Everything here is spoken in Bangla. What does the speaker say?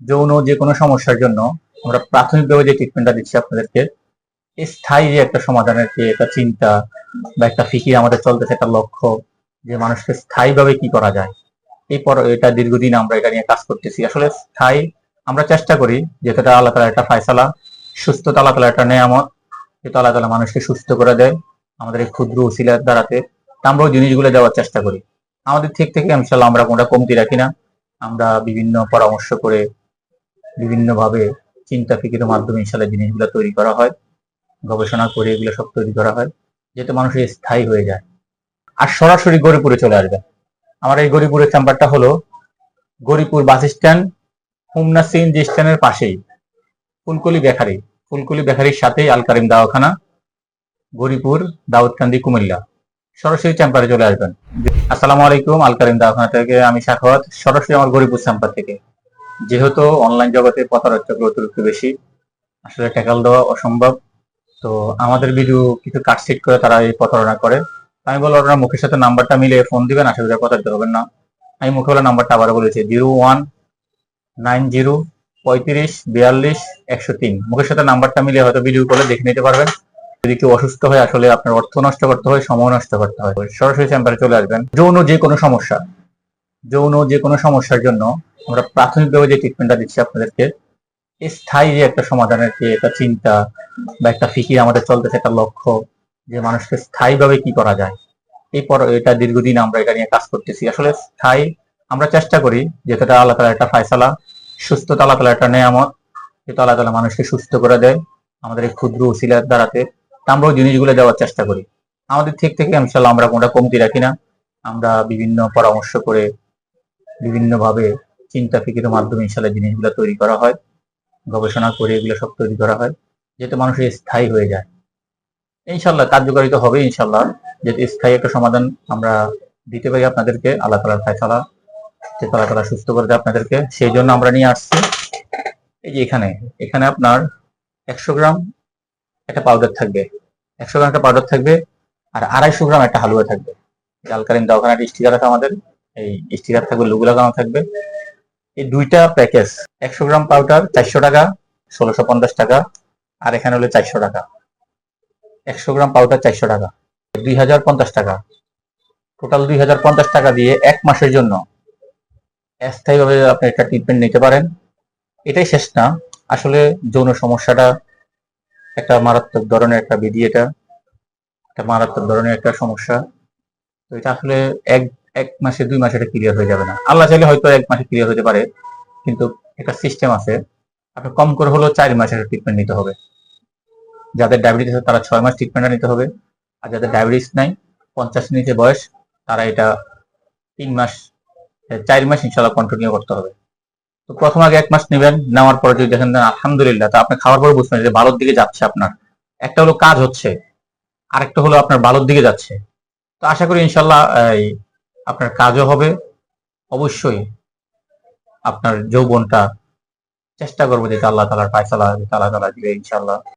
যৌন যে কোনো সমস্যার জন্য আমরা প্রাথমিকভাবে যে ট্রিটমেন্টটা দিচ্ছি আপনাদেরকে স্থায়ী যে একটা সমাধানের যে একটা চিন্তা বা একটা ফিকির আমাদের চলতেছে, একটা লক্ষ্য যে মানুষকে স্থায়ীভাবে কি করা যায়। এই পর এটা দীর্ঘদিন আমরা এটা নিয়ে কাজ করতেছি। আসলে স্থায়ী আমরা চেষ্টা করি যেটা আল্লাহ তালা একটা ফায়সালা, সুস্থতা আল্লাহ তালা একটা নেয়ামত, যেটা আল্লাহ তালা মানুষকে সুস্থ করে দেয় আমাদের এই ক্ষুদ্র উসিলার দ্বারাতে। আমরা ওই জিনিসগুলো দেওয়ার চেষ্টা করি। আমাদের থেকে থেকে ইনশাল্লাহ আমরা কোনটা কমতি রাখি না। আমরা বিভিন্ন পরামর্শ করে বিভিন্নভাবে চিন্তা ফিকিরের মাধ্যমে ইনশাল্লাহ জিনিসগুলো তৈরি করা হয়, গবেষণা করে এগুলো সব তৈরি করা হয়, যাতে মানুষের স্থায়ী হয়ে যায়। আর সরাসরি গরিপুরে চলে আসবে। আমার এই গরিপুরের চেম্বারটা হলো Goripur bus stand, Homna CNG স্ট্যান্ডের পাশেই। ফুলকলি বেখারি। ফুলকলি বেখারির সাথেই আল কারিম দাওয়াখানা, গরিপুর, দাউদকান্দি, কুমিল্লা। সরাসরি চেম্বারে চলে আসবেন। আসসালামু আলাইকুম, আল কারিম দাওয়াখানা থেকে আমি সাখাওয়াত সরাসরি আমার গরিপুর চেম্বার থেকে। যেহেতু অনলাইন জগতে প্রতারক অতিরিক্ত বেশি, আসলে ট্যাকাল দেওয়া অসম্ভব। তো আমাদের ভিডিও কিছু কাটসিট করে তারা এই প্রতারণা করে। আমি বলব, আপনারা মুখের সাথে নাম্বারটা মিলে ফোন দিবেন, আশা করি প্রতারিত হবেন না। আমি মুখে বলে নাম্বারটা আবার বলেছি জিরো ওয়ান নাইন জিরো পঁয়ত্রিশ বিয়াল্লিশ একশো তিন। মুখের সাথে নাম্বারটা মিলে হয়তো ভিডিও কলে দেখে নিতে পারবেন। যদি কেউ অসুস্থ হয়, আসলে আপনার অর্থ নষ্ট করতে হয় সময় নষ্ট করতে হয়। সরাসরি চেম্বারে চলে আসবেন। যৌন যে কোনো সমস্যা যৌন যে কোনো সমস্যার জন্য আমরা প্রাথমিকভাবে যে ট্রিটমেন্টটা দিচ্ছি আপনাদেরকে স্থায়ী যে একটা সমাধানের যে একটা চিন্তা বা একটা ফিকির আমাদের চলতেছে, একটা লক্ষ্য যে মানুষকে স্থায়ীভাবে কি করা যায়। এই পর এটা দীর্ঘদিন আমরা এটা নিয়ে কাজ করতেছি। আসলে স্থায়ী আমরা চেষ্টা করি যেটা আল্লাহ তালা একটা ফায়সালা, সুস্থতা আল্লাহ তালা একটা নেয়ামত যেটা আল্লাহ তালা মানুষকে সুস্থ করে দেয় আমাদের এই ক্ষুদ্র উসিলার দ্বারাতে। তা আমরা ওই জিনিসগুলো দেওয়ার চেষ্টা করি। আমাদের থেকে থেকে ইনশাল্লাহ আমরা কোনটা কমতি রাখি না। আমরা বিভিন্ন পরামর্শ করে বিভিন্নভাবে চিন্তা ফিকিরের মাধ্যমে ইনশাল্লাহ জিনিসগুলো তৈরি করা হয়, গবেষণা করে এগুলো সব তৈরি করা হয়, যাতে মানুষের স্থায়ী হয়ে যায়। ইনশাল্লাহ কার্যকারিতা হবে ইনশাল্লাহ যাতে স্থায়ী একটা সমাধান আমরা দিতে পারি আপনাদেরকে। আল্লাহ তালার ফায়সালা যে তালা তালা সুস্থ করে দেয় আপনাদেরকে। সেই জন্য আমরা নিয়ে আসছি। এই যে এখানে এখানে আপনার একশো গ্রাম একটা পাউডার থাকবে। একশো গ্রাম একটা পাউডার থাকবে, আর আড়াইশো গ্রাম একটা হালুয়া থাকবে। জালকালীন দোকানের স্টিকার আছে আমাদের। এই স্টিকার থাকবে, লুগু লাগানো থাকবে। এই দুইটা প্যাকেজ, একশো গ্রাম পাউডার, চারশো টাকা, ষোলোশো পঞ্চাশ টাকা, আর এখানে হলো চারশো টাকা। একশো গ্রাম পাউডার, চারশো টাকা। দুই হাজার পঞ্চাশ টাকা। টোটাল দুই হাজার পঞ্চাশ টাকা দিয়ে এক মাসের জন্য স্থায়ীভাবে আপনি একটা ট্রিটমেন্ট নিতে পারেন। এটাই শেষ না। আসলে যৌন সমস্যাটা একটা মারাত্মক ধরনের একটা বিধি এটা। একটা মারাত্মক ধরনের একটা সমস্যা। তো এটা আসলে এক এক মাসে, দুই মাসে এটা ক্লিয়ার হয়ে যাবে না। আল্লাহ চাইলে হয়তো এক মাসে ক্লিয়ার হতে পারে, কিন্তু একটা সিস্টেম আছে। আপনার কম করে হলেও চার মাসের ট্রিটমেন্ট নিতে হবে। যাদের ডায়াবেটিস আছে, তারা ছয় মাস ট্রিটমেন্টটা নিতে হবে। আর যাদের ডায়াবেটিস নাই, পঞ্চাশ নিচে বয়স, তারা এটা তিন মাস চার মাস ইনশাল্লাহ কন্টিনিউ করতে হবে। তো প্রথম আগে এক মাস নেবেন, নেওয়ার পরে যদি দেখেন আলহামদুলিল্লাহ, তো আপনি খাওয়ার পরে বুঝবেন যে ভালোর দিকে যাচ্ছে আপনার। একটা হলো কাজ হচ্ছে, আরেকটা হলো আপনার ভালোর দিকে যাচ্ছে। তো আশা করি ইনশাল্লাহ আপনার কাজও হবে। অবশ্যই আপনার যৌবনটা চেষ্টা করব যেটা আল্লাহ তালার পায়সালা আল্লাহ তালা দিবে ইনশাল্লাহ